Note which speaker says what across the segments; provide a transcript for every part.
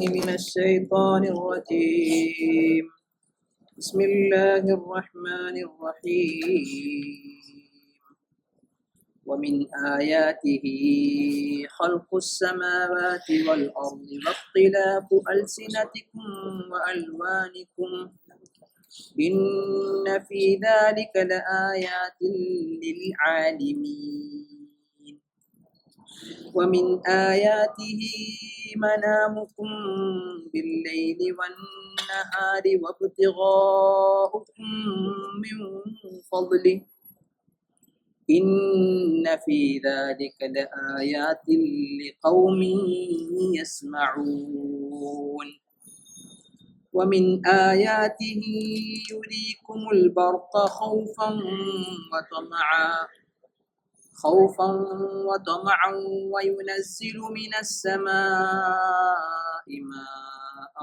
Speaker 1: بالله من الشيطان الرجيم. بسم الله الرحمن الرحيم. ومن آياته خلق السماوات والأرض واختلاف ألسنتكم وألوانكم. إن في ذلك لآيات للعالمين. ومن آياته منامكم بالليل والنهار وابتغاؤكم من فضله. إن في ذلك لآيات لقوم يسمعون. ومن آياته يريكم البرق خوفا وطمعا. خوفا وطمعا وينزل من السماء ماء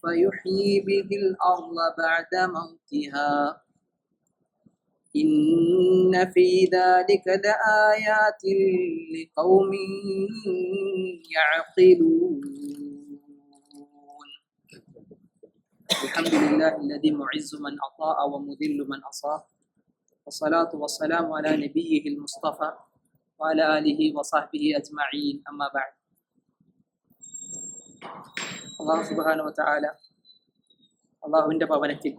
Speaker 1: فيحيي به الأرض بعد موتها. إن في ذلك لآيات لقوم يعقلون. الحمد لله الذي معز من أطاع ومذل من أصاب والصلاة والسلام على نبيه المصطفى وعلى آله وصحبه أجمعين أما بعد അള്ളാഹു സുബാനു താല അള്ളാഹുവിൻ്റെ ഭവനത്തിൽ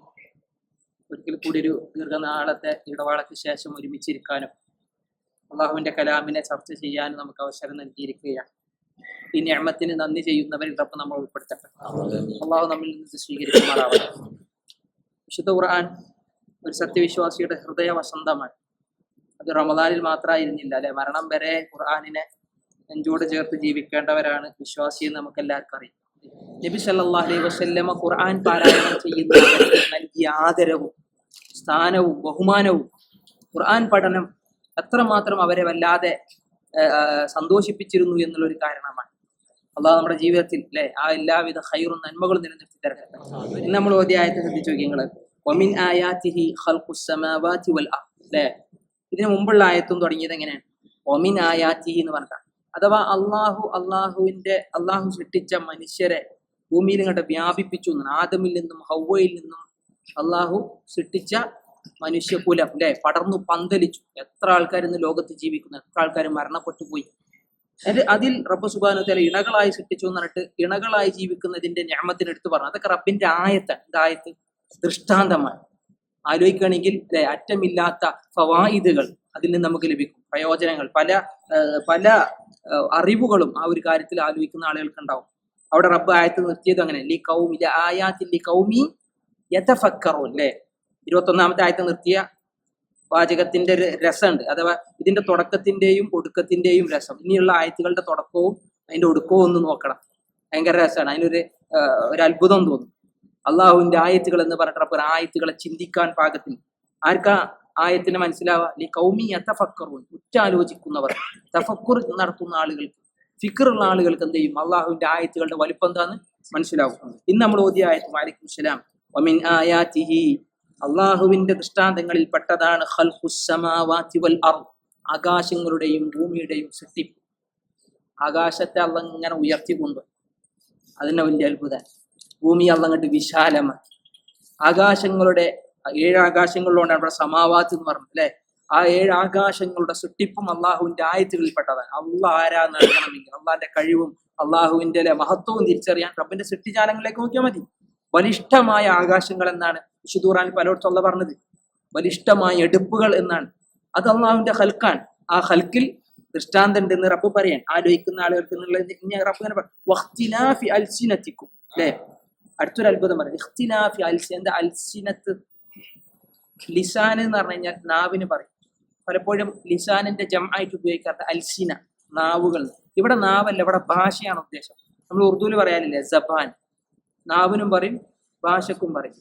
Speaker 1: ഒരിക്കൽ കൂടി ഒരു ദീർഘനാളത്തെ ഇടവാളയ്ക്ക് ശേഷം ഒരുമിച്ചിരിക്കാനും അള്ളാഹുവിൻ്റെ കലാമിനെ ചർച്ച ചെയ്യാനും നമുക്ക് അവസരം നൽകിയിരിക്കുകയാണ് ഈ ഞാമത്തിന് നന്ദി ചെയ്യുന്നവരിൽ റബ്ബ് നമ്മൾ ഉൾപ്പെടുത്തട്ടെ അള്ളാഹു നമ്മിൽ നിന്ന് സ്വീകരിക്കുമാറാവട്ടെ വിശുദ്ധ ഖുർആൻ ഒരു സത്യവിശ്വാസിയുടെ ഹൃദയ വസന്തമാണ്. അത് റമദാനിൽ മാത്രമായിരുന്നില്ല അല്ലെ? മരണം വരെ ഖുർആാനിനെ നെഞ്ചോട് ചേർത്ത് ജീവിക്കേണ്ടവരാണ് വിശ്വാസി എന്ന് നമുക്ക് എല്ലാവർക്കും അറിയാം. നബി സല്ലാ അലൈഹി വസല്ലമ ഖുർആൻ പാരായണം ചെയ്യുന്ന നൽകിയ ആദരവും സ്ഥാനവും ബഹുമാനവും ഖുർആൻ പഠനം എത്രമാത്രം അവരെ വല്ലാതെ സന്തോഷിപ്പിച്ചിരുന്നു എന്നുള്ളൊരു കാരണമാണ്. അള്ളാഹ് നമ്മുടെ ജീവിതത്തിൽ അല്ലെ? ആ എല്ലാവിധ ഹൈറും നന്മകളും നിലനിർത്തി തരട്ടെ. നമ്മൾ ഓദ്യായത്തെ ശ്രദ്ധിച്ചു നോക്കി ഒമിൻ ആയാത്തിഹി ഖൽഖു സമാവാതി വൽ അല്ലേ ഇതിനു മുമ്പുള്ള ആയത്തും തുടങ്ങിയത് എങ്ങനെയാണ്? ഒമിൻ ആയാത്തിഹി എന്ന് പറഞ്ഞാൽ അഥവാ അള്ളാഹു അള്ളാഹുവിന്റെ അള്ളാഹു സൃഷ്ടിച്ച മനുഷ്യരെ ഭൂമിയിൽ ഇങ്ങോട്ട് വ്യാപിപ്പിച്ചു എന്നാണ്. ആദമിൽ നിന്നും ഹൗവയിൽ നിന്നും അള്ളാഹു സൃഷ്ടിച്ച മനുഷ്യകുലം അല്ലെ പടർന്നു പന്തലിച്ചു. എത്ര ആൾക്കാർ ഇന്ന് ലോകത്ത് ജീവിക്കുന്നു? എത്ര ആൾക്കാർ മരണപ്പെട്ടു പോയി? അത് അതിൽ റബ്ബ് സുബാനത്തിലെ ഇണകളായി സൃഷ്ടിച്ചു എന്ന് പറഞ്ഞിട്ട് ഇണകളായി ജീവിക്കുന്നതിന്റെ ഞാമത്തിന് എടുത്തു പറഞ്ഞു. അതൊക്കെ റബ്ബിന്റെ ആയത്താണ്. ഇതായത്ത് ദൃഷ്ടാന്തമാണ്. ആലോചിക്കുകയാണെങ്കിൽ അല്ലെ അറ്റമില്ലാത്ത ഫവായിദുകൾ അതിൽ നിന്ന് നമുക്ക് ലഭിക്കും. പ്രയോജനങ്ങൾ. പല പല അറിവുകളും ആ ഒരു കാര്യത്തിൽ ആലോചിക്കുന്ന ആളുകൾക്ക് ഉണ്ടാവും അവിടെ റബ്ബ് ആയത്ത് നിർത്തിയത് അങ്ങനെ. ലി കൗമി ആയാത്തിൽ ലി കൗമി യഥഫക്കറോ അല്ലേ ഇരുപത്തൊന്നാമത്തെ ആയത്ത് നിർത്തിയ വാചകത്തിന്റെ രസമുണ്ട്. അഥവാ ഇതിന്റെ തുടക്കത്തിന്റെയും ഒടുക്കത്തിന്റെയും രസം. ഇനിയുള്ള ആയത്തുകളുടെ തുടക്കവും അതിന്റെ ഒടുക്കവും ഒന്ന് നോക്കണം. ഭയങ്കര രസമാണ്. അതിനൊരു ഒരു അത്ഭുതം തോന്നും. അള്ളാഹുവിന്റെ ആയത്തുകൾ എന്ന് പറഞ്ഞിട്ട് ആയത്തുകളെ ചിന്തിക്കാൻ പാകത്തിന്. ആർക്കാ ആയത്തിന് മനസ്സിലാവുക ലി കൗമിയ തഫക്കറുൻ ഉറ്റാലോചിക്കുന്നവർ. തഫക്കുർ നടത്തുന്ന ആളുകൾക്ക്. ഫിക്കറുള്ള ആളുകൾക്ക് എന്ത് ചെയ്യും? അള്ളാഹുവിന്റെ ആയത്തുകളുടെ വലിപ്പം എന്താന്ന് മനസ്സിലാവും. ഇന്ന് നമ്മൾ ഓതിയ ആയത്ത് വാലിക്കും സലാം. ഒമിൻ ആയാത്തിഹി അള്ളാഹുവിന്റെ ദൃഷ്ടാന്തങ്ങളിൽ പെട്ടതാണ് ആകാശങ്ങളുടെയും ഭൂമിയുടെയും സൃഷ്ടിപ്പ് ആകാശത്തെ അള്ള ഇങ്ങനെ ഉയർത്തിക്കൊണ്ട്. അതിനെ വലിയ അത്ഭുതം. ഭൂമി അള്ളങ്ങട്ട് വിശാലമാക്കി. ആകാശങ്ങളുടെ ഏഴ് ആകാശങ്ങളിലുണ്ടാണ് അവിടെ സമാവാത്ത് എന്ന് പറഞ്ഞു അല്ലെ? ആ ഏഴ് ആകാശങ്ങളുടെ സൃഷ്ടിപ്പും അള്ളാഹുവിന്റെ ആയത്തുകളിൽപ്പെട്ടതാണ്. അള്ളാഹ് ആരാന്ന് അറിയണമെങ്കിൽ അള്ളാഹിന്റെ കഴിവും അള്ളാഹുവിന്റെ അല്ലെ മഹത്വവും തിരിച്ചറിയാൻ റബ്ബിന്റെ സൃഷ്ടിജാലങ്ങളിലേക്ക് നോക്കിയാൽ മതി. ബലിഷ്ഠമായ ആകാശങ്ങൾ എന്നാണ് വിശുദൂറാൻ പലയിടത്തും അള്ള പറഞ്ഞത്. ബലിഷ്ഠമായ എടുപ്പുകൾ എന്നാണ്. അത് അള്ളാഹുവിന്റെ ഹൽക്കാണ് ആ ഹൽക്കിൽ ദൃഷ്ടാന്തണ്ട് എന്ന് റബ്ബ് പറയാൻ ആലോചിക്കുന്ന ആളുകൾക്ക് റബ്ബ് ഇങ്ങനെ അൽസിനത്തിക്കും അല്ലെ? അടുത്തൊരു അത്ഭുതം പറയുന്നത് ഇഖ്തിലാഫി അൽസി എന്താ അൽസിനത്ത് ലിസാൻ എന്ന് പറഞ്ഞു കഴിഞ്ഞാൽ നാവിന് പറയും. പലപ്പോഴും ലിസാനിന്റെ ജം ആയിട്ട് ഉപയോഗിക്കാത്ത അൽസിന നാവുകൾ. ഇവിടെ നാവല്ല ഇവിടെ ഭാഷയാണ് ഉദ്ദേശം. നമ്മൾ ഉറുദുവിൽ പറയാനില്ലേ ജബാൻ നാവിനും പറയും ഭാഷക്കും പറയും.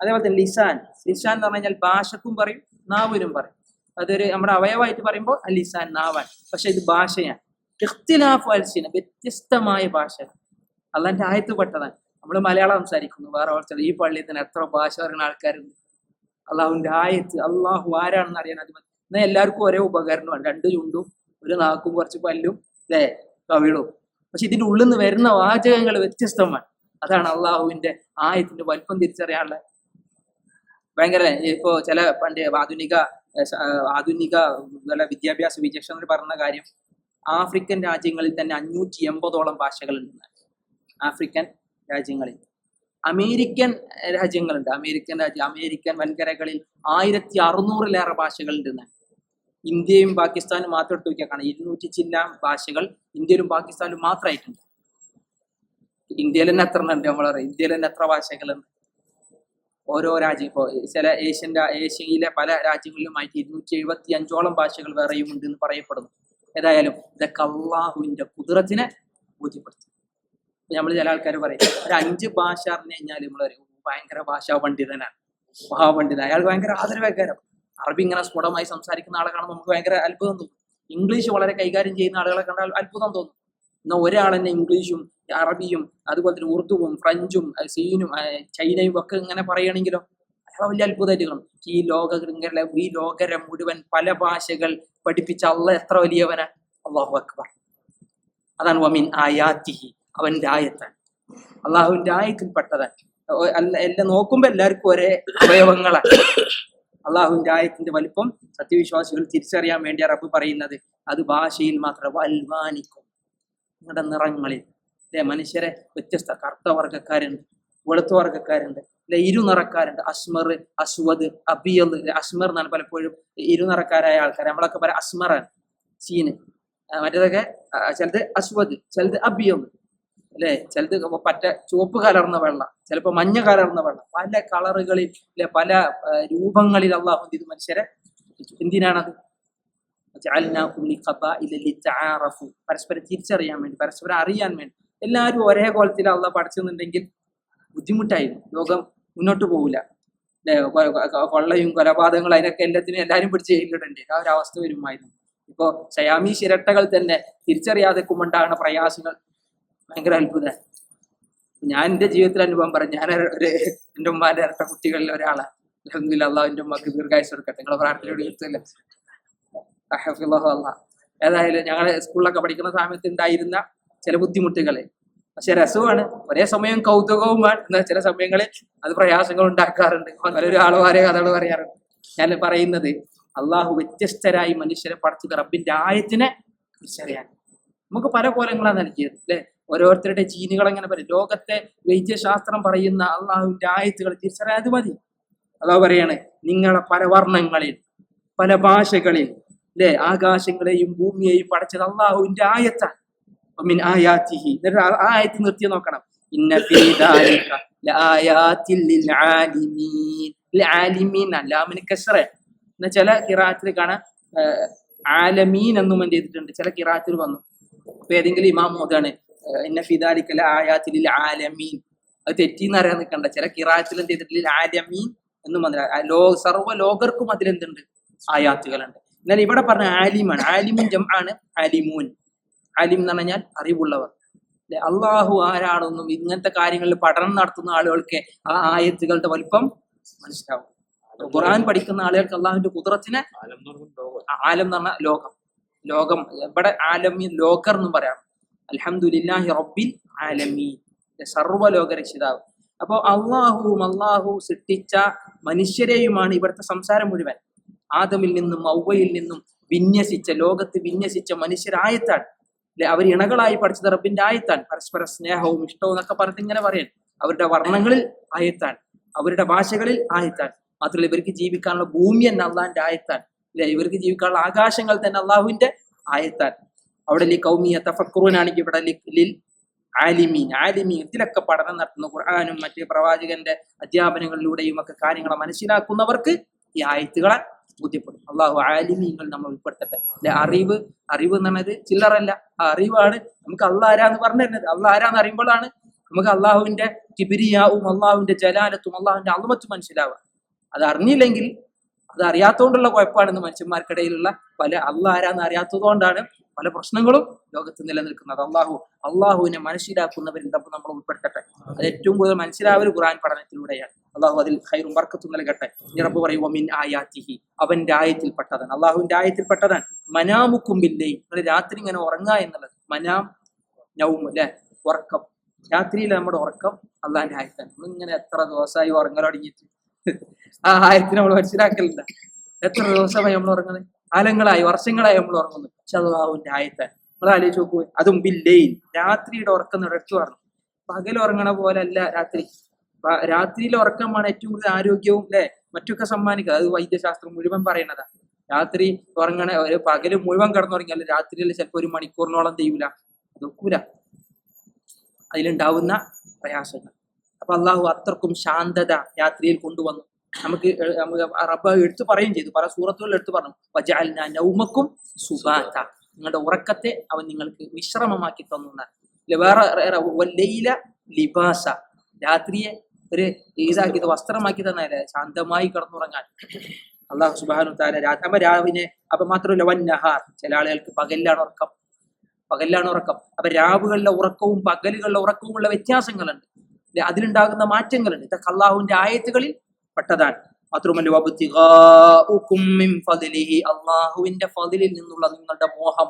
Speaker 1: അതേപോലെ തന്നെ ലിസാൻ. ലിസാൻ എന്ന് പറഞ്ഞു കഴിഞ്ഞാൽ ഭാഷക്കും പറയും നാവിനും പറയും. അതൊരു നമ്മുടെ അവയവമായിട്ട് പറയുമ്പോൾ ലിസാൻ നാവാൻ. പക്ഷെ ഇത് ഭാഷയാണ്. ഇഖ്തിലാഫ് അൽസിന വ്യത്യസ്തമായ ഭാഷ അള്ളാന്റെ ആയത്ത് പെട്ടതാണ്. നമ്മൾ മലയാളം സംസാരിക്കുന്നു. വേറെ ഓർച്ചത് ഈ പള്ളിയിൽ തന്നെ എത്ര ഭാഷ പറയുന്ന ആൾക്കാരുണ്ട്. അള്ളാഹുവിന്റെ ആയത്ത് അള്ളാഹു ആരാണെന്ന് അറിയാൻ അത് എന്നാൽ എല്ലാവർക്കും ഒരേ ഉപകരണമാണ് രണ്ട് ചുണ്ടും ഒരു നാക്കും കുറച്ച് പല്ലും അല്ലേ കവിളും. പക്ഷെ ഇതിന്റെ ഉള്ളിൽ നിന്ന് വരുന്ന വാചകങ്ങൾ വ്യത്യസ്തമാണ്. അതാണ് അള്ളാഹുവിന്റെ ആയത്തിന്റെ വലിപ്പം തിരിച്ചറിയാനുള്ള ഭയങ്കര ഇപ്പോ ചില പണ്ട് ആധുനിക ആധുനിക നല്ല വിദ്യാഭ്യാസ വിചക്ഷണർ പറഞ്ഞ കാര്യം ആഫ്രിക്കൻ രാജ്യങ്ങളിൽ തന്നെ അഞ്ഞൂറ്റി എൺപതോളം ഭാഷകൾ ഉണ്ടെന്നാണ് ആഫ്രിക്കൻ രാജ്യങ്ങളിൽ. അമേരിക്കൻ രാജ്യങ്ങളുണ്ട്. അമേരിക്കൻ രാജ്യം അമേരിക്കൻ വൻകരകളിൽ ആയിരത്തി അറുന്നൂറിലേറെ ഭാഷകളുണ്ട്. ഇന്ത്യയും പാകിസ്ഥാനും മാത്രം എടുത്ത് നോക്കിയാൽ കാണാം. ഇരുന്നൂറ്റി ചില്ല ഭാഷകൾ ഇന്ത്യയിലും പാകിസ്ഥാനിലും മാത്രമായിട്ടുണ്ട് ഇന്ത്യയിൽ തന്നെ എത്ര ഉണ്ട് പറയും ഇന്ത്യയിൽ തന്നെ എത്ര ഭാഷകളുണ്ട്. ഓരോ രാജ്യം ഇപ്പോൾ ചില ഏഷ്യൻ ഏഷ്യയിലെ പല രാജ്യങ്ങളിലുമായിട്ട് ഇരുന്നൂറ്റി എഴുപത്തി അഞ്ചോളം ഭാഷകൾ വേറെയും ഉണ്ട് എന്ന് പറയപ്പെടുന്നു. ഏതായാലും ഇതൊക്കെ അള്ളാഹുവിന്റെ കുതിരത്തിനെ ബോധ്യപ്പെടുത്തും നമ്മൾ ചില ആൾക്കാർ പറയും ഒരു അഞ്ച് ഭാഷ അറിഞ്ഞു കഴിഞ്ഞാൽ പറയും "ഓ, ഭയങ്കര ഭാഷാ പണ്ഡിതനാണ് മഹാപണ്ഡിതൻ അയാൾ ഭയങ്കര ആദരവേക്കാരം. അറബി ഇങ്ങനെ സ്ഫുടമായി സംസാരിക്കുന്ന ആളെ കാണുമ്പോൾ നമുക്ക് ഭയങ്കര അത്ഭുതം തോന്നും. ഇംഗ്ലീഷ് വളരെ കൈകാര്യം ചെയ്യുന്ന ആളുകളെ കണ്ടാൽ അത്ഭുതം തോന്നും. എന്നാൽ ഒരാൾ തന്നെ ഇംഗ്ലീഷും അറബിയും അതുപോലെ തന്നെ ഉറുദുവും ഫ്രഞ്ചും സീനും ചൈനയും ഒക്കെ ഇങ്ങനെ പറയുകയാണെങ്കിലോ അയാളെ വലിയ അത്ഭുതമായിട്ട് കാണും. ഈ ലോക ഇങ്ങനെ ഈ ലോകരം മുഴുവൻ പല ഭാഷകൾ പഠിപ്പിച്ച അള്ള എത്ര വലിയവനാ? അള്ളാഹു അക്ബർ. അതാണ് വമിൻ ആയാത്തിഹി. അവന്റെ ആയത്താണ് അള്ളാഹുവിന്റെ ആയത്തിൽപ്പെട്ടതാണ് പെട്ടതാണ് എന്നെ എല്ലാം നോക്കുമ്പോ എല്ലാവർക്കും ഒരേ അവയവങ്ങളാണ്. അള്ളാഹുവിന്റെ ആയത്തിന്റെ വലിപ്പം സത്യവിശ്വാസികൾ തിരിച്ചറിയാൻ വേണ്ടി റബ്ബ് പറയുന്നത്. അത് ഭാഷയിൽ മാത്രം വൽവാനിക്കും നിങ്ങളുടെ നിറങ്ങളിൽ. അല്ലെ മനുഷ്യരെ വ്യത്യസ്ത കറുത്ത വർഗക്കാരുണ്ട് വെളുത്ത വർഗക്കാരുണ്ട് അല്ലെ ഇരുനിറക്കാരുണ്ട്. അസ്മർ അസ്വദ് അബിയൽ അസ്മർ എന്നാണ് പലപ്പോഴും ഇരുനിറക്കാരായ ആൾക്കാർ നമ്മളൊക്കെ പറയാം അസ്മറാണ് സീന് മറ്റേതൊക്കെ? ചിലത് അസ്വദ് ചിലത് അബിയൽ. അല്ലെ? ചിലത് പറ്റ ചുവപ്പ് കലർന്ന വെള്ളം ചിലപ്പോൾ മഞ്ഞ കലർന്ന വെള്ളം. പല കളറുകളിൽ അല്ലെ? പല രൂപങ്ങളിൽ അള്ളാഹു ഇത് മനുഷ്യരെ എന്തിനാണത്. പരസ്പരം തിരിച്ചറിയാൻ വേണ്ടി പരസ്പരം അറിയാൻ വേണ്ടി. എല്ലാവരും ഒരേ കോലത്തിൽ അള്ള പഠിച്ചെന്നുണ്ടെങ്കിൽ ബുദ്ധിമുട്ടായി ലോകം മുന്നോട്ട് പോകില്ല അല്ലെ? കൊള്ളയും കൊലപാതകങ്ങളും അതിനൊക്കെ എല്ലാത്തിനും എല്ലാവരും പിടിച്ച് ചെയ്തിട്ടുണ്ട് ആ ഒരു അവസ്ഥ വരുമായിരുന്നു. ഇപ്പോ ശയാമി ചിരട്ടകൾ തന്നെ തിരിച്ചറിയാതെ ഉണ്ടാകുന്ന പ്രയാസങ്ങൾ ഭയങ്കര അത്ഭുതമാണ് ഞാൻ എന്റെ ജീവിതത്തിൽ അനുഭവം പറഞ്ഞു ഞാൻ ഒരു എന്റെ ഉമ്മാന്റെ ഇരട്ട കുട്ടികളിൽ ഒരാളാണ് അലഹമില്ല അള്ളാഹ് എന്റെ ഉമ്മക്ക് ദീർഘായുസ് കൊടുക്കട്ടെ. നിങ്ങളെ പ്രാർത്ഥനയോട് അള്ളാഹ് ഏതായാലും ഞങ്ങളെ സ്കൂളിലൊക്കെ പഠിക്കുന്ന സമയത്ത് ഉണ്ടായിരുന്ന ചില ബുദ്ധിമുട്ടുകൾ പക്ഷെ രസവുമാണ് ഒരേ സമയം കൗതുകവുമാണ്. എന്നാൽ ചില സമയങ്ങളിൽ അത് പ്രയാസങ്ങൾ ഉണ്ടാക്കാറുണ്ട്. പലരും വരെ കഥകൾ പറയാറുണ്ട്. ഞാൻ പറയുന്നത് അള്ളാഹു വ്യത്യസ്തരായി മനുഷ്യരെ പഠിച്ചത് റബ്ബിന്റെ ആയത്തിനെ തിരിച്ചറിയാൻ. നമുക്ക് പല കോലങ്ങളാണ് നൽകിയത് അല്ലെ? ഓരോരുത്തരുടെ ജീനുകൾ അങ്ങനെ പറയും. ലോകത്തെ വൈദ്യശാസ്ത്രം പറയുന്ന അള്ളാഹുവിന്റെ ആയത്തുകൾ തിരിച്ചറിയാൻ അത് മതി. അതാ പറയാണ് നിങ്ങളെ പല വർണങ്ങളിൽ പല ഭാഷകളിൽ അല്ലെ ആകാശങ്ങളെയും ഭൂമിയെയും പടച്ചത് അള്ളാഹുവിന്റെ ആയത്താണ്. ആയാത്തിഹി. എന്നിട്ട് ആയത്ത് നിർത്തി നോക്കണം. ഇന്ന എന്ന ചില കിറാത്തിൽ കാണാൻ ആലമീൻ എന്നും എന്ത് ചെയ്തിട്ടുണ്ട്. ചില കിറാത്തിൽ വന്നു. അപ്പൊ ഏതെങ്കിലും ഇമാം മോദാണ് ലിൽആലമീൻ അത് തെറ്റിന്ന് അറിയാൻ നിൽക്കണ്ട ചില കിറാത്തിൽ എന്ത് ചെയ്തിട്ടില്ല ആലമീൻ എന്ന് മനസ്സിലായി ലോ സർവ ലോകർക്കും അതിലെന്തുണ്ട് ആയാത്തുകളുണ്ട്. എന്നാൽ ഇവിടെ പറഞ്ഞ ആലിമാണ്. ആലിമുൻ ജം ആണ് ആലിമൂൻ. ആലിം എന്ന് പറഞ്ഞാൽ അറിവുള്ളവർ. അല്ലെ അള്ളാഹു ആരാണെന്നും ഇങ്ങനത്തെ കാര്യങ്ങളിൽ പഠനം നടത്തുന്ന ആളുകൾക്ക് ആ ആയത്തുകളുടെ വലിപ്പം മനസ്സിലാവും. ഖുർആൻ പഠിക്കുന്ന ആളുകൾക്ക് അള്ളാഹുവിന്റെ കുതിരത്തിനെ ആലം എന്ന് പറഞ്ഞാൽ ലോകം. ലോകം. ഇവിടെ ആലമീൻ ലോകർ എന്നും പറയാം. അൽഹംദുലില്ലാഹി റബ്ബിൽ ആലമീൻ. സർവലോക രക്ഷിതാവ് അപ്പോൾ അള്ളാഹുവും അള്ളാഹു സൃഷ്ടിച്ച മനുഷ്യരെയുമാണ് ഇവിടുത്തെ സംസാരം മുഴുവൻ. ആദമിൽ നിന്നും ഔവയിൽ നിന്നും വിന്യസിച്ച ലോകത്ത് വിന്യസിച്ച മനുഷ്യരായത്താണ് അല്ലെ? അവർ ഇണകളായി പഠിച്ചത് റബ്ബിന്റെ ആയത്താൻ പരസ്പര സ്നേഹവും ഇഷ്ടവും എന്നൊക്കെ പറഞ്ഞിട്ട് ഇങ്ങനെ പറയാൻ അവരുടെ വർണങ്ങളിൽ ആയത്താൻ അവരുടെ ഭാഷകളിൽ ആയത്താൻ മാത്രമല്ല ഇവർക്ക് ജീവിക്കാനുള്ള ഭൂമി തന്നെ അള്ളാഹിന്റെ ആയത്താൻ അല്ലെ? ഇവർക്ക് ജീവിക്കാനുള്ള ആകാശങ്ങൾ തന്നെ അള്ളാഹുവിന്റെ ആയത്താൻ അവിടെ ലി കൗമിയ തഫക്കുറുവിനാണെങ്കിൽ ഇവിടെ ആലിമീൻ ആലിമീൻ ഇതിലൊക്കെ പഠനം നടത്തുന്ന. ഖുർആാനും മറ്റ് പ്രവാചകന്റെ അധ്യാപനങ്ങളിലൂടെയും ഒക്കെ കാര്യങ്ങളെ മനസ്സിലാക്കുന്നവർക്ക് ഈ ആയത്തുകളെ ബോധ്യപ്പെടും. അള്ളാഹു ആലിമീങ്ങൾ നമ്മൾ ഉൾപ്പെടുത്തട്ടെ. അറിവ് അറിവ് എന്ന് പറഞ്ഞത് ചില്ലറല്ല. ആ അറിവാണ് നമുക്ക് അള്ളാഹ് പറഞ്ഞു തരുന്നത്. അള്ളാഹ് അറിയുമ്പോഴാണ് നമുക്ക് അള്ളാഹുവിന്റെ കിബിരിയാവും അള്ളാഹുവിന്റെ ജലാലത്തും അള്ളാഹുവിന്റെ അളുമത്തും മനസ്സിലാവുക. അത് അറിഞ്ഞില്ലെങ്കിൽ അത് അറിയാത്തതുകൊണ്ടുള്ള കുഴപ്പമാണെന്ന് മനുഷ്യന്മാർക്കിടയിലുള്ള പല അള്ളാഹ് ആരാന്ന് അറിയാത്തതുകൊണ്ടാണ് പല പ്രശ്നങ്ങളും ലോകത്ത് നിലനിൽക്കുന്നത്. അള്ളാഹു അള്ളാഹുവിനെ മനസ്സിലാക്കുന്നവരിൽ നമ്മൾ നമ്മൾ ഉൾപ്പെടുത്തട്ടെ. അത് ഏറ്റവും കൂടുതൽ മനസ്സിലാവൽ ഖുറാൻ പഠനത്തിലൂടെയാണ്. അള്ളാഹു അതിൽ ഹൈറും വർക്കത്തും നൽകട്ടെ. ഇറബ് പറയുമോ മിൻ "വമിൻ ആയാത്തിഹി. അവന്റെ ആയത്തിൽപ്പെട്ടതാണ്. അള്ളാഹുവിന്റെ ആയത്തിൽപ്പെട്ടതാണ്. മനാമുക്കുമ്പില്ലേ നിങ്ങൾ രാത്രി ഇങ്ങനെ ഉറങ്ങുക എന്നുള്ളത്. മനാം നൗം അല്ലെ ഉറക്കം. രാത്രിയിൽ നമ്മുടെ ഉറക്കം അള്ളാഹിന്റെ ആയത്താണ്. നമ്മളിങ്ങനെ എത്ര ദിവസമായി ഉറങ്ങലൊടങ്ങിയിട്ട് ആ ആയത്തിന് നമ്മൾ മനസ്സിലാക്കലില്ല. എത്ര ദിവസമായി നമ്മൾ ഉറങ്ങുന്നത് കാലങ്ങളായി വർഷങ്ങളായി നമ്മൾ ഉറങ്ങുന്നു. പക്ഷെ അത് നമ്മൾ ആലോചിച്ച് നോക്കൂ അതും ബില്ലയിൽ രാത്രിയുടെ ഉറക്കം എടുത്തു പറഞ്ഞു പകൽ ഉറങ്ങണ അല്ല രാത്രി. രാത്രിയിൽ ഉറക്കമാണ് ഏറ്റവും കൂടുതൽ ആരോഗ്യവും അല്ലെ മറ്റൊക്കെ സമ്മാനിക്കുക. അത് വൈദ്യശാസ്ത്രം മുഴുവൻ പറയണതാ രാത്രി ഉറങ്ങണ ഒരു പകൽ മുഴുവൻ കിടന്നുറങ്ങിയാൽ രാത്രിയിൽ ചിലപ്പോൾ ഒരു മണിക്കൂറിനോളം ചെയ്യൂല അതൊക്കൂല അതിലുണ്ടാവുന്ന പ്രയാസങ്ങൾ. അപ്പൊ അള്ളാഹു അത്രക്കും ശാന്തത രാത്രിയിൽ കൊണ്ടുവന്നു. നമുക്ക് നമുക്ക് റബ്ബ് എടുത്തു പറയുകയും ചെയ്തു. പല സൂറത്തുകളിൽ എടുത്തു പറഞ്ഞു. നൗമക്കും സുബാത്ത. നിങ്ങളുടെ ഉറക്കത്തെ അവൻ നിങ്ങൾക്ക് വിശ്രമമാക്കി തന്നു വേറെ ലിബാസ. രാത്രിയെ ഒരു ഇതാക്കി വസ്ത്രമാക്കി തന്നല്ലേ ശാന്തമായി കിടന്നുറങ്ങാൻ. അള്ളാഹു സുബാനു താല രാത്രി അപ്പൊ രാവിനെ അപ്പൊ മാത്രമല്ല വൻ നഹാർ. ചില ആളുകൾക്ക് പകലിലാണ് ഉറക്കം. പകലിലാണ് ഉറക്കം. അപ്പൊ രാവുകളിലെ ഉറക്കവും പകലുകളിലെ ഉറക്കവും ഉള്ള വ്യത്യാസങ്ങളുണ്ട്? അതിലുണ്ടാകുന്ന മാറ്റങ്ങളുണ്ട്. ഇതൊക്കെ അള്ളാഹുവിന്റെ ആയത്തുകളിൽ പെട്ടതാണ്. മാത്രമല്ല അള്ളാഹുവിന്റെ ഫതിലിൽ നിന്നുള്ള നിങ്ങളുടെ മോഹം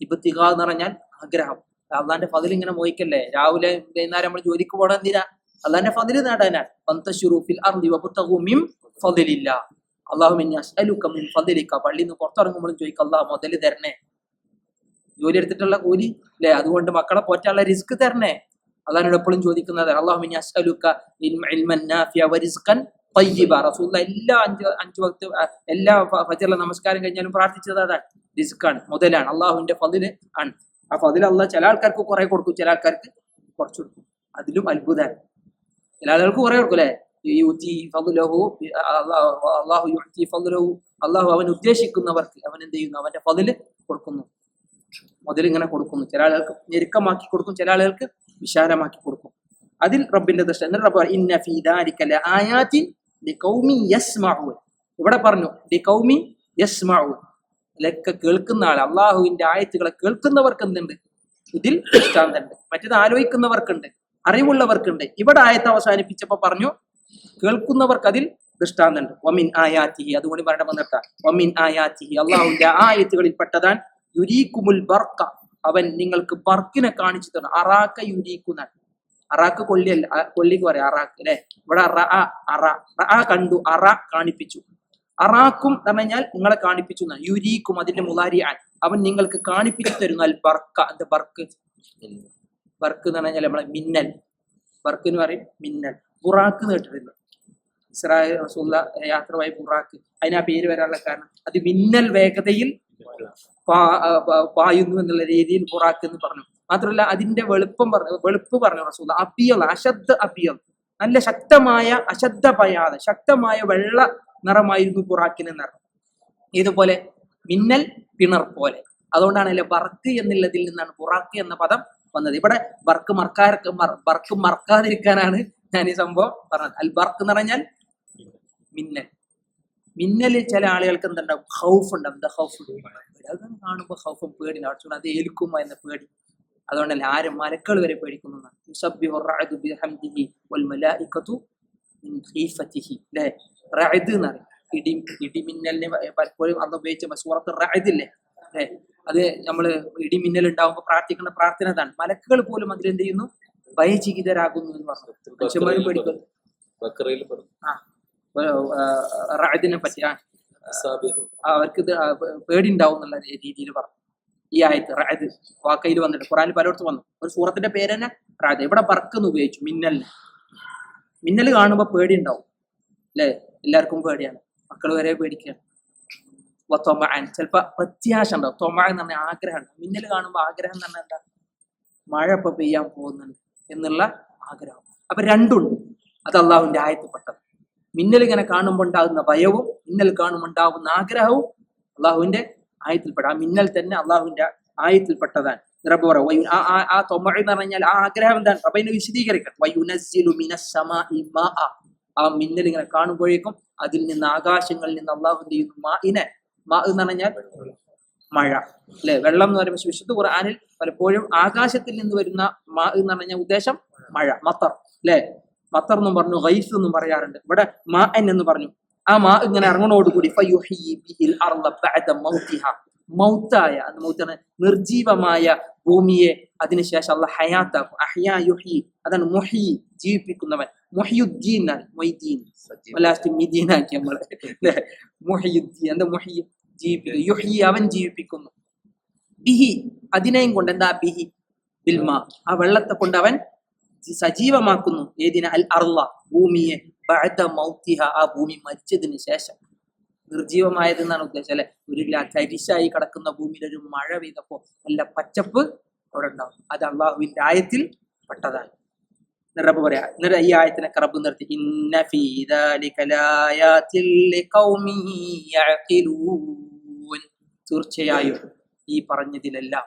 Speaker 1: ഇബത്തിക എന്ന് പറഞ്ഞാൽ ആഗ്രഹം. അള്ളാന്റെ ഫതിൽ ഇങ്ങനെ മോഹിക്കല്ലേ? രാവിലെ വൈകുന്നേരം നമ്മൾ ജോലിക്ക് പോകണം എന്തിനാ? അള്ളാന്റെ ഫതിൽ നേടാനാണ് അള്ളാഹു പള്ളിന്ന് പുറത്തിറങ്ങുമ്പോഴും ചോദിക്കും അള്ളാഹ് മുതൽ തരണേ. ജോലി എടുത്തിട്ടുള്ള കൂലി അല്ലെ അതുകൊണ്ട് മക്കളെ പോറ്റാനുള്ള റിസ്ക് തരണേ. അള്ളാഹിനോട് എപ്പോഴും ചോദിക്കുന്നത് അള്ളാഹു മിൻ അസ്അലുക ഇൽമ- ഇൽമൻ നാഫിയ വരിസ്കൻ തയ്യിബ. റസൂലുള്ള എല്ലാ അഞ്ച് അഞ്ച് വക്ത് എല്ലാ ഫജറിലെ നമസ്കാരം കഴിഞ്ഞാലും പ്രാർത്ഥിച്ചത് അതാണ് റിസ്ക്കാണ് മുതലാണ് അള്ളാഹുവിന്റെ ഫതിൽ ആണ്. ആ ഫതിൽ അള്ളാഹ് ചില ആൾക്കാർക്ക് കുറെ കൊടുക്കും ചില ആൾക്കാർക്ക് കുറച്ച് കൊടുക്കും. അതിലും അത്ഭുതമാണ്. ചില ആളുകൾക്ക് കുറെ കൊടുക്കും അല്ലേ? അള്ളാഹു അവൻ ഉദ്ദേശിക്കുന്നവർക്ക് അവൻ എന്ത് ചെയ്യുന്നു? അവന്റെ ഫതിൽ കൊടുക്കുന്നു. മുതൽ ഇങ്ങനെ കൊടുക്കുന്നു. ചില ആളുകൾക്ക് ഞെരുക്കമാക്കി കൊടുക്കും ചില ആളുകൾക്ക് വിശാലമാക്കി കൊടുക്കും. അതിൽ റബ്ബിന്റെ ദൃഷ്ടി എന്നിട്ട് റബ്ബ് ഇന്ന ഫീ ദാലിക ലആയാത്തിൻ ലിഖൗമി യസ്മഊൻ ഇവിടെ പറഞ്ഞു ലിഖൗമി യസ്മഊൻ ലക്ക കേൾക്കുന്ന ആൾ അള്ളാഹുവിന്റെ ആയത്തുകളെ കേൾക്കുന്നവർക്ക് എന്തുണ്ട്? ഇതിൽ ദൃഷ്ടാന്തമുണ്ട്. മറ്റേത് ആലോചിക്കുന്നവർക്കുണ്ട് അറിവുള്ളവർക്കുണ്ട്. ഇവിടെ ആയത്ത് അവസാനിപ്പിച്ചപ്പോ പറഞ്ഞു കേൾക്കുന്നവർക്ക് അതിൽ ദൃഷ്ടാന്തമുണ്ട്. ഒമിൻ ആയാത്തിഹി അതുകൊണ്ട് പറയണം വന്നിട്ടാ ഒമിൻ ആയാത്തിഹി അള്ളാഹുവിന്റെ ആയത്തുകളിൽ പെട്ടതാൻ യുരീകുമുൽ ബർക്ക അവൻ നിങ്ങൾക്ക് ബർക്കിനെ കാണിച്ചു തന്നു. അറാക്ക യുരീക്കുന്ന അറാക്ക് കൊല്ലിയല്ല കൊല്ലിക്ക് പറയാം അറാക്ക് അല്ലെ? ഇവിടെ അറ കണ്ടു അറ കാണിപ്പിച്ചു. അറാക്കും എന്ന് പറഞ്ഞാൽ നിങ്ങളെ കാണിപ്പിച്ചു. യുരീക്കും അതിന്റെ മുതാരി അവൻ നിങ്ങൾക്ക് കാണിപ്പിച്ചു തരുന്ന ബർക്ക. എന്താ ബർക്ക്? ബർക്ക് എന്ന് പറഞ്ഞാൽ നമ്മളെ മിന്നൽ. ബർക്ക് എന്ന് പറയും മിന്നൽ. ബുറാക്ക് എന്ന് ഇസ്രായേൽ റസൂല്ല യാത്ര പോയ ബുറാക്ക് അതിന് ആ പേര് വരാനുള്ള കാരണം? അത് മിന്നൽ വേഗതയിൽ പായുന്നു എന്നുള്ള രീതിയിൽ ബുറാക്ക് എന്ന് പറഞ്ഞു. മാത്രമല്ല അതിന്റെ വെളുപ്പം പറഞ്ഞു വെളുപ്പ് പറഞ്ഞു റസൂൽ. അബിയൽ അശദ് അബിയൽ നല്ല ശക്തമായ അശദ്ധ പയാതെ ശക്തമായ വെള്ള നിറമായിരുന്നു ബുറാക്കിന് നിറം ഇതുപോലെ മിന്നൽ പിണർ പോലെ. അതുകൊണ്ടാണ് അല്ലെ ബർക്ക് എന്നുള്ളതിൽ നിന്നാണ് ബുറാക്ക് എന്ന പദം വന്നത്. ഇവിടെ ബർക്ക് മറക്കാർ ബർക്ക് മറക്കാതിരിക്കാനാണ് ഞാൻ ഈ സംഭവം പറഞ്ഞത്. അൽ ബർക്ക് എന്ന് പറഞ്ഞാൽ മിന്നൽ. മിന്നലിൽ ചില ആളുകൾക്ക് എന്തുണ്ടാവും? ഹൗഫ് ഉണ്ടാവും എന്താ ഹൗഫ് അതൊന്നും കാണുമ്പോൾ ഹൗഫും പേടി. അടച്ചുകൊണ്ട് അത് ഏൽക്കുമോ എന്ന പേടി. അതുകൊണ്ടല്ല ആരും മലക്കൾ വരെ പേടിക്കുന്നതാണ് ഇടി ഇടിമിന്നലിനെ പലപ്പോഴും അന്ന് ഉപയോഗിച്ച സൂറത്ത് റഅദ് ഇല്ലേ? അല്ലേ? അത് നമ്മൾ ഇടിമിന്നൽ ഉണ്ടാവുമ്പോൾ പ്രാർത്ഥിക്കുന്ന പ്രാർത്ഥന അതാണ്. മലക്കുകൾ പോലും അതിലെന്ത് ചെയ്യുന്നു? ഭയചികിതരാകുന്നു എന്ന് പറഞ്ഞു. മനുഷ്യന്മാരും പേടിക്കുന്നു റഅദിനെ പറ്റി അവർക്ക് ഇത് പേടിണ്ടാവും എന്നുള്ള രീതിയിൽ പറഞ്ഞു. ഈ ആയത്ത് റാദ് വാക്കയിൽ വന്നിട്ട് ഖുറാനിൽ പലയിടത്തും വന്നു. ഒരു സൂറത്തിന്റെ പേര് തന്നെ റാദ്. ഇവിടെ ബർക്ക് എന്ന് ഉപയോഗിച്ചു മിന്നൽ. മിന്നൽ കാണുമ്പോൾ പേടി ഉണ്ടാവും അല്ലേ? എല്ലാവർക്കും പേടിയാണ്. മക്കൾ വരെ പേടിക്കുകയാണ് തൊമാൻ ചിലപ്പോ പ്രത്യാശ ഉണ്ടാവും. തൊമ എന്ന് പറഞ്ഞ ആഗ്രഹം. മിന്നൽ കാണുമ്പോൾ ആഗ്രഹം എന്ന് പറഞ്ഞാൽ എന്താ? മഴ ഇപ്പൊ പെയ്യാൻ പോകുന്നുണ്ട് എന്നുള്ള ആഗ്രഹം. അപ്പൊ രണ്ടുണ്ട്. അത് അള്ളാഹുവിന്റെ ആയത്തിൽപ്പെട്ടത് മിന്നൽ ഇങ്ങനെ കാണുമ്പോൾ ഉണ്ടാകുന്ന ഭയവും മിന്നൽ കാണുമ്പോൾ ഉണ്ടാകുന്ന ആഗ്രഹവും അള്ളാഹുവിന്റെ ആയത്തിൽപ്പെട്ട ആ മിന്നൽ തന്നെ അള്ളാഹുവിന്റെ ആയത്തിൽപ്പെട്ടതാണ്. എന്ന് പറഞ്ഞാൽ ആ ആഗ്രഹം എന്താണ്? അതിനെ വിശദീകരിക്കണം. ആ മിന്നൽ ഇങ്ങനെ കാണുമ്പോഴേക്കും അതിൽ നിന്ന് ആകാശങ്ങളിൽ നിന്ന് അള്ളാഹു എന്ത് ചെയ്യുന്നു? മാഇനെ മാ എന്ന് പറഞ്ഞാൽ മഴ. അല്ലെ? വെള്ളം എന്ന് പറയുമ്പോൾ വിശുദ്ധ ഖുർആാനിൽ പലപ്പോഴും ആകാശത്തിൽ നിന്ന് വരുന്ന മാ എന്ന് പറഞ്ഞ ഉദ്ദേശം മഴ മത്തർ. അല്ലെ? മത്തർ എന്നും പറഞ്ഞു ഖൈഫ് എന്നും പറയാറുണ്ട്. ഇവിടെ മാ എൻ എന്ന് പറഞ്ഞു. ആ മാ ഇങ്ങനെ ഇറങ്ങണോടുകൂടി. മൗത്തായ അത് മൗത്താണ് നിർജീവമായ ഭൂമിയെ അതിനുശേഷം അള്ള ഹയാത്താക്കും. അഹ്യാ യുഹി അതാണ് മൊഹി ജീവിപ്പിക്കുന്നവൻ. മൊഹിയുദ്ദീൻ എന്നാണ് മൊയ്തീൻ ലാസ്റ്റ് മിദീനാക്കി നമ്മൾ. ല്ലേ? മുഹയ്യുദ്ദീൻ എന്താ മൊഹി ജീവിപ്പിക്കുന്നു. യുഹി അവൻ ജീവിപ്പിക്കുന്നു. ബിഹി അതിനെയും കൊണ്ട് എന്താ ബിഹി? ബിൽമ. ആ വെള്ളത്തെ കൊണ്ട് അവൻ സജീവമാക്കുന്നു. ഏതിനെ? അൽ അർള ഭൂമിയെ. ബഅദ ആ ഭൂമി മരിച്ചതിന് ശേഷം. നിർജീവമായത് എന്നാണ് ഉദ്ദേശം അല്ലെ? ഒരു തരിശായി കിടക്കുന്ന ഭൂമിയിൽ ഒരു മഴ പെയ്തപ്പോ നല്ല പച്ചപ്പ് അവിടെ ഉണ്ടാവും. അത് അള്ളാഹുവിന്റെ ആയത്തിൽ പെട്ടതാണ്. റബ്ബ് പറയാ എന്നിട്ട് ഈ ആയത്തിനെ റബ്ബ് നിർത്തി ഇന്ന തീർച്ചയായും ഈ പറഞ്ഞതിലെല്ലാം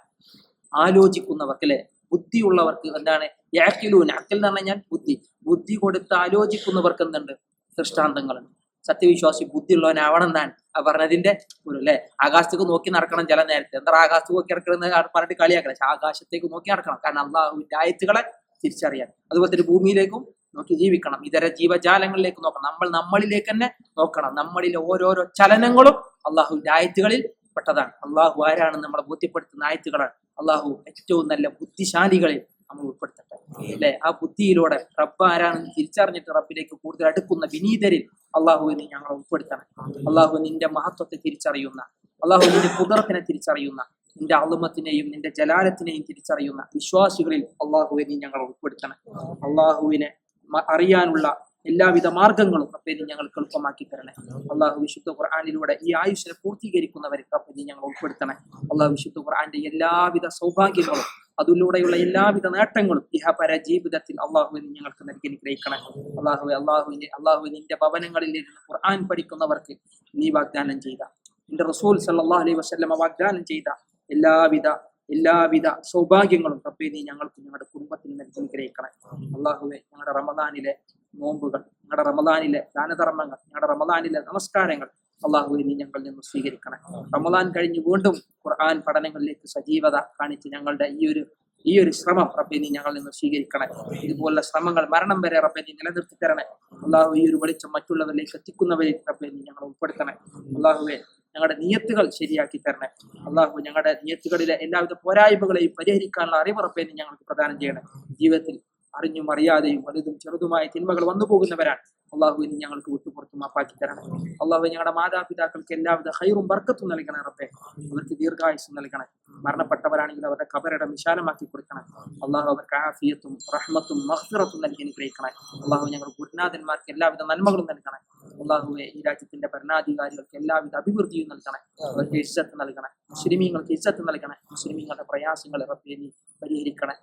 Speaker 1: ആലോചിക്കുന്നവർക്ക് അല്ലെ? ബുദ്ധിയുള്ളവർക്ക് എന്താണ് യാക്കിലൂൻ അക്കൽ എന്ന് പറഞ്ഞാൽ ബുദ്ധി. ബുദ്ധി കൊടുത്ത് ആലോചിക്കുന്നവർക്ക് എന്തുണ്ട്? ദൃഷ്ടാന്തങ്ങളുണ്ട്. സത്യവിശ്വാസി ബുദ്ധിയുള്ളവനാവണം എന്നാണ് ആ പറഞ്ഞതിന്റെ ഒരു അല്ലെ ആകാശത്തേക്ക് നോക്കി നടക്കണം ചില നേരത്തെ. എന്താ ആകാശത്ത് നോക്കി നടക്കണം പറഞ്ഞിട്ട് കളിയാക്കണം പക്ഷെ ആകാശത്തേക്ക് നോക്കി നടക്കണം. കാരണം അള്ളാഹുവിന്റെ ആയത്തുകളെ തിരിച്ചറിയാൻ. അതുപോലെ തന്നെ ഭൂമിയിലേക്കും നോക്കി ജീവിക്കണം. ഇതര ജീവജാലങ്ങളിലേക്ക് നോക്കണം. നമ്മൾ നമ്മളിലേക്ക് തന്നെ നോക്കണം. നമ്മളിലെ ഓരോരോ ചലനങ്ങളും അള്ളാഹുവിന്റെ ആയത്തുകളിൽ പെട്ടതാണ് അള്ളാഹു ആരാണെന്ന് നമ്മളെ ബോധ്യപ്പെടുത്തുന്ന ആയത്തുകളാണ്. അള്ളാഹു ഏറ്റവും നല്ല ബുദ്ധിശാലികളിൽ നമ്മൾ ഉൾപ്പെടുത്തട്ടെ. അല്ലെ? ആ ബുദ്ധിയിലൂടെ റബ്ബ് ആരാണെന്ന് തിരിച്ചറിഞ്ഞിട്ട് റബ്ബിലേക്ക് കൂടുതൽ അടുക്കുന്ന വിനീതരിൽ അള്ളാഹു എന്ന് ഞങ്ങൾ ഉൾപ്പെടുത്തണം. അള്ളാഹു നിന്റെ മഹത്വത്തെ തിരിച്ചറിയുന്ന അള്ളാഹു നിന്റെ കുതിർപ്പിനെ തിരിച്ചറിയുന്ന നിന്റെ അളുമത്തിനെയും നിന്റെ ജലാലത്തിനെയും തിരിച്ചറിയുന്ന വിശ്വാസികളിൽ അള്ളാഹുവിനെ ഞങ്ങൾ ഉൾപ്പെടുത്തണം. അള്ളാഹുവിനെ അറിയാനുള്ള എല്ലാവിധ മാർഗങ്ങളും റബ്ബെ ഞങ്ങൾക്ക് എളുപ്പമാക്കി തരണേ. അള്ളാഹു വിശുദ്ധ ഖുർആാനിലൂടെ ഈ ആയുഷിനെ പൂർത്തീകരിക്കുന്നവരെ റബ്ബെ ഞങ്ങൾ ഉൾപ്പെടുത്തണേ. അള്ളാഹു വിശുദ്ധ ഖുർആാന്റെ എല്ലാവിധ സൗഭാഗ്യങ്ങളും അതിലൂടെയുള്ള എല്ലാവിധ നേട്ടങ്ങളും ഇഹപര ജീവിതത്തിൽ അള്ളാഹുവിന് ഞങ്ങൾക്ക് നൽകി ഗ്രഹിക്കണേ അള്ളാഹു അള്ളാഹുവിന്റെ അള്ളാഹുവിന്റെ ഭവനങ്ങളിൽ ഇരുന്ന് ഖുർആൻ പഠിക്കുന്നവർക്ക് നീ വാഗ്ദാനം ചെയ്ത. നിന്റെ റസൂൽ സല്ലാ അലൈഹി വസ്ലമ വാഗ്ദാനം ചെയ്ത എല്ലാവിധ എല്ലാവിധ സൗഭാഗ്യങ്ങളും റബ്ബെ നീ ഞങ്ങൾക്ക് ഞങ്ങളുടെ കുടുംബത്തിന് നൽകി ഗ്രഹിക്കണേ അള്ളാഹുവെ ഞങ്ങളുടെ റമദാനിലെ നോമ്പുകൾ ഞങ്ങളുടെ റമദാനിലെ ദാനധർമ്മങ്ങൾ ഞങ്ങളുടെ റമദാനിലെ നമസ്കാരങ്ങൾ അള്ളാഹു നീ ഞങ്ങളിൽ നിന്ന് സ്വീകരിക്കണം. റമദാൻ കഴിഞ്ഞ് വീണ്ടും ഖുർആൻ പഠനങ്ങളിലേക്ക് സജീവത കാണിച്ച് ഞങ്ങളുടെ ഈ ഒരു ഈ ഒരു ശ്രമം റബ്ബെ നീ ഞങ്ങളിൽ നിന്ന് സ്വീകരിക്കണേ. ഇതുപോലുള്ള ശ്രമങ്ങൾ മരണം വരെ റബ്ബെ നീ നിലനിർത്തി തരണേ അള്ളാഹു ഈ ഒരു വെളിച്ചം മറ്റുള്ളവരിലേക്ക് എത്തിക്കുന്നവരിൽ റബ്ബെ നീ ഞങ്ങളെ ഉൾപ്പെടുത്തണേ. അള്ളാഹുവെ ഞങ്ങളുടെ നിയത്തുകൾ ശരിയാക്കി തരണേ. അള്ളാഹു ഞങ്ങളുടെ നിയത്തുകളിലെ എല്ലാവിധ പോരായ്മകളെയും പരിഹരിക്കാനുള്ള അറിവ് റബ്ബെ നീ ഞങ്ങൾക്ക് പ്രദാനം ചെയ്യണേ. ജീവിതത്തിൽ അറിഞ്ഞും അറിയാതെയും വലുതും ചെറുതുമായ തിന്മകൾ വന്നു പോകുന്നവരാണ്. അള്ളാഹുവിന് ഞങ്ങൾക്ക് വിട്ടുപുറത്ത് മാപ്പാക്കി തരണം. അള്ളാഹു ഞങ്ങളുടെ മാതാപിതാക്കൾക്ക് എല്ലാവിധ ഹൈറും വർക്കത്തും നൽകണേ റബ്ബെ. അവർക്ക് ദീർഘായുസം നൽകണേ. മരണപ്പെട്ടവരാണെങ്കിൽ അവരുടെ കബറിടം വിശാലമാക്കി കൊടുക്കണം. അള്ളാഹു അവർക്ക് ആഫിയത്തും റഹ്മത്തും മഹ്ഫിറത്തും നൽകി അനുഗ്രഹിക്കണേ. അള്ളാഹു ഞങ്ങൾ ഗുരുനാഥന്മാർക്ക് എല്ലാവിധ നന്മകളും നൽകണേ. അള്ളാഹുവെ ഈ രാജ്യത്തിന്റെ ഭരണാധികാരികൾക്ക് എല്ലാവിധ അഭിവൃദ്ധിയും നൽകണേ അവർക്ക് ഇജ്ജത്ത് നൽകണേ മുസ്ലിമീങ്ങൾക്ക് ഇജ്ജത്ത് നൽകണേ മുസ്ലിമീങ്ങളുടെ പ്രയാസങ്ങൾ റബ്ബെ നീ പരിഹരിക്കണേ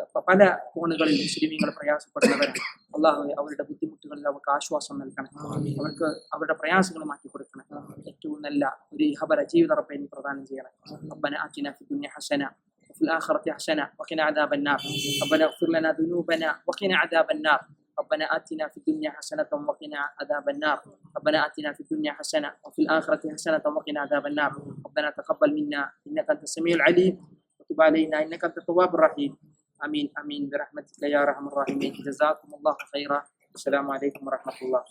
Speaker 1: ഏഹ് പല കോണുകളിൽ മുസ്ലിമീങ്ങൾ പ്രയാസപ്പെടുന്നവരാണ് അള്ളാഹുവെ അവരുടെ ബുദ്ധിമുട്ടുകളിൽ അവർക്ക് ആശ്വാസം നൽകണേ അവർക്ക് അവരുടെ പ്രയാസങ്ങൾ മാറ്റി കൊടുക്കണേ ഏറ്റവും നല്ല ഒരു ഇഹബര ജീവിത റബ്ബെ നീ പ്രദാനം ചെയ്യണേ ربنا آتنا في الدنيا حسنة وفي الآخرة حسنة وقنا عذاب النار ربنا اغفر لنا ذنوبنا وقنا عذاب النار ربنا آتنا في الدنيا حسنة وقنا عذاب النار. ربنا آتنا في الدنيا حسنة وفي الآخرة حسنة وقنا عذاب النار. ربنا تقبل منا إنك أنت السميع العليم. وتب علينا إنك أنت التواب الرحيم. آمين آمين. برحمتك يا أرحم الراحمين. جزاكم الله خيرا. السلام عليكم ورحمة الله.